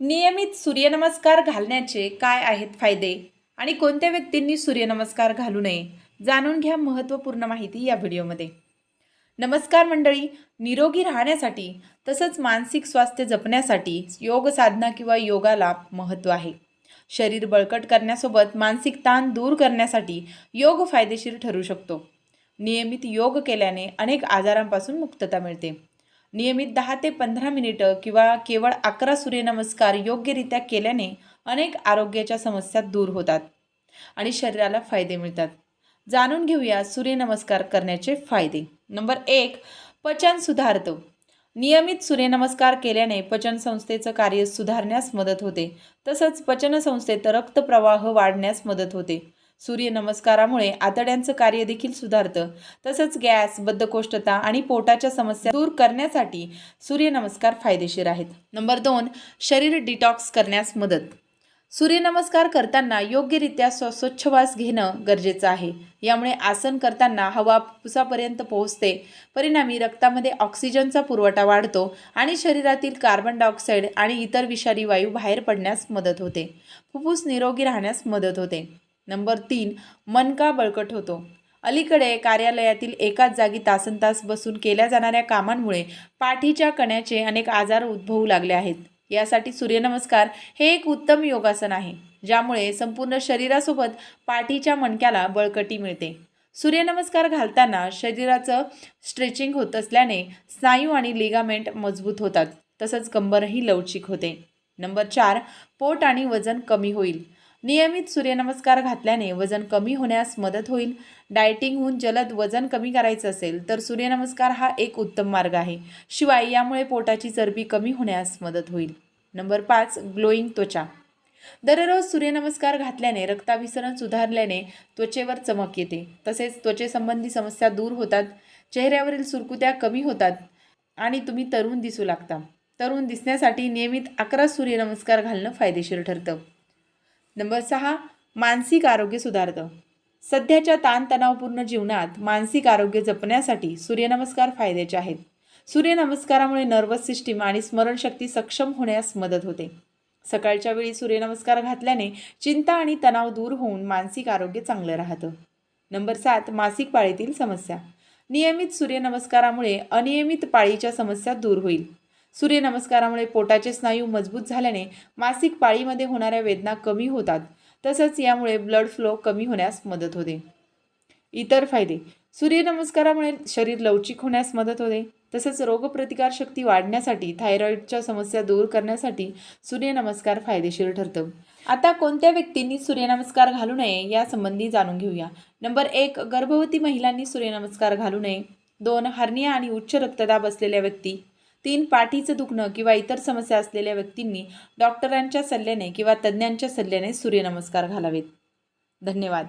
नियमित सूर्यनमस्कार घालण्याचे काय आहेत फायदे? आणि कोणत्या व्यक्तींनी सूर्यनमस्कार घालू नये? जाणून घ्या महत्त्वपूर्ण माहिती या व्हिडिओमध्ये. नमस्कार मंडळी निरोगी राहण्यासाठी तसंच मानसिक स्वास्थ्य जपण्यासाठी योग साधना किंवा योगाला महत्त्व आहे. शरीर बळकट करण्यासोबत मानसिक ताण दूर करण्यासाठी योग फायदेशीर ठरू शकतो. नियमित योग केल्याने अनेक आजारांपासून मुक्तता मिळते. नियमित दहा ते पंधरा मिनिटं किंवा केवळ अकरा सूर्यनमस्कार योग्यरित्या केल्याने अनेक आरोग्याच्या समस्या दूर होतात आणि शरीराला फायदे मिळतात. जाणून घेऊया सूर्यनमस्कार करण्याचे फायदे. नंबर एक पचन सुधारतं. नियमित सूर्यनमस्कार केल्याने पचनसंस्थेचं कार्य सुधारण्यास मदत होते. तसंच पचनसंस्थेत रक्तप्रवाह वाढण्यास मदत होते. सूर्यनमस्कारामुळे आतड्यांचं कार्य देखील सुधारतं. तसंच गॅस बद्धकोष्ठता आणि पोटाच्या समस्या दूर करण्यासाठी सूर्यनमस्कार फायदेशीर आहेत. नंबर दोन शरीर डिटॉक्स करण्यास मदत. सूर्यनमस्कार करताना योग्यरित्या स्व स्वच्छवास घेणं गरजेचं आहे. यामुळे आसन करताना हवा फुफ्फुसापर्यंत पोहोचते. परिणामी रक्तामध्ये ऑक्सिजनचा पुरवठा वाढतो आणि शरीरातील कार्बन डायऑक्साईड आणि इतर विषारी वायू बाहेर पडण्यास मदत होते. फुफ्फुस निरोगी राहण्यास मदत होते. नंबर तीन मनका बळकट होतो? अलीकडे कार्यालयातील एकाच जागी तासन तास बसून केल्या जाणाऱ्या कामांमुळे पाठीच्या कण्याचे अनेक आजार उद्भवू लागले आहेत. यासाठी सूर्यनमस्कार हे एक उत्तम योगासन आहे ज्यामुळे संपूर्ण शरीरासोबत पाठीच्या मणक्याला बळकटी मिळते. सूर्यनमस्कार घालताना शरीराचं स्ट्रेचिंग होत असल्याने स्नायू आणि लिगामेंट मजबूत होतात तसंच कंबरही लवचिक होते. नंबर चार पोट आणि वजन कमी होईल. नियमित सूर्यनमस्कार घातल्याने वजन कमी होण्यास मदत होईल. डायटिंगहून जलद वजन कमी करायचं असेल तर सूर्यनमस्कार हा एक उत्तम मार्ग आहे. शिवाय यामुळे पोटाची चरबी कमी होण्यास मदत होईल. नंबर पाच ग्लोईंग त्वचा. दररोज सूर्यनमस्कार घातल्याने रक्ताभिसरण सुधारल्याने त्वचेवर चमक येते. तसेच त्वचेसंबंधी समस्या दूर होतात. चेहऱ्यावरील सुरकुत्या कमी होतात आणि तुम्ही तरुण दिसू लागता. तरुण दिसण्यासाठी नियमित अकरा सूर्यनमस्कार घालणं फायदेशीर ठरतं. नंबर सहा मानसिक आरोग्य सुधारतं. सध्याच्या ताणतणावपूर्ण जीवनात मानसिक आरोग्य जपण्यासाठी सूर्यनमस्कार फायद्याचे आहेत. सूर्यनमस्कारामुळे नर्वस सिस्टीम आणि स्मरणशक्ती सक्षम होण्यास मदत होते. सकाळच्या वेळी सूर्यनमस्कार घातल्याने चिंता आणि तणाव दूर होऊन मानसिक आरोग्य चांगलं राहतं. नंबर सात मासिक पाळीतील समस्या. नियमित सूर्यनमस्कारामुळे अनियमित पाळीच्या समस्या दूर होईल. सूर्यनमस्कारामुळे पोटाचे स्नायू मजबूत झाल्याने मासिक पाळीमध्ये होणाऱ्या वेदना कमी होतात. तसंच यामुळे ब्लड फ्लो कमी होण्यास मदत होते. इतर फायदे. सूर्यनमस्कारामुळे शरीर लवचिक होण्यास मदत होते. तसंच रोगप्रतिकारशक्ती वाढण्यासाठी थायरॉईडच्या समस्या दूर करण्यासाठी सूर्यनमस्कार फायदेशीर ठरतं. आता कोणत्या व्यक्तींनी सूर्यनमस्कार घालू नये यासंबंधी जाणून घेऊया. नंबर एक गर्भवती महिलांनी सूर्यनमस्कार घालू नये. दोन हर्निया आणि उच्च रक्तदाब असलेल्या व्यक्ती. तीन पाठीचं दुखणं किंवा इतर समस्या असलेल्या व्यक्तींनी डॉक्टरांच्या सल्ल्याने किंवा तज्ज्ञांच्या सल्ल्याने सूर्यनमस्कार घालावेत. धन्यवाद.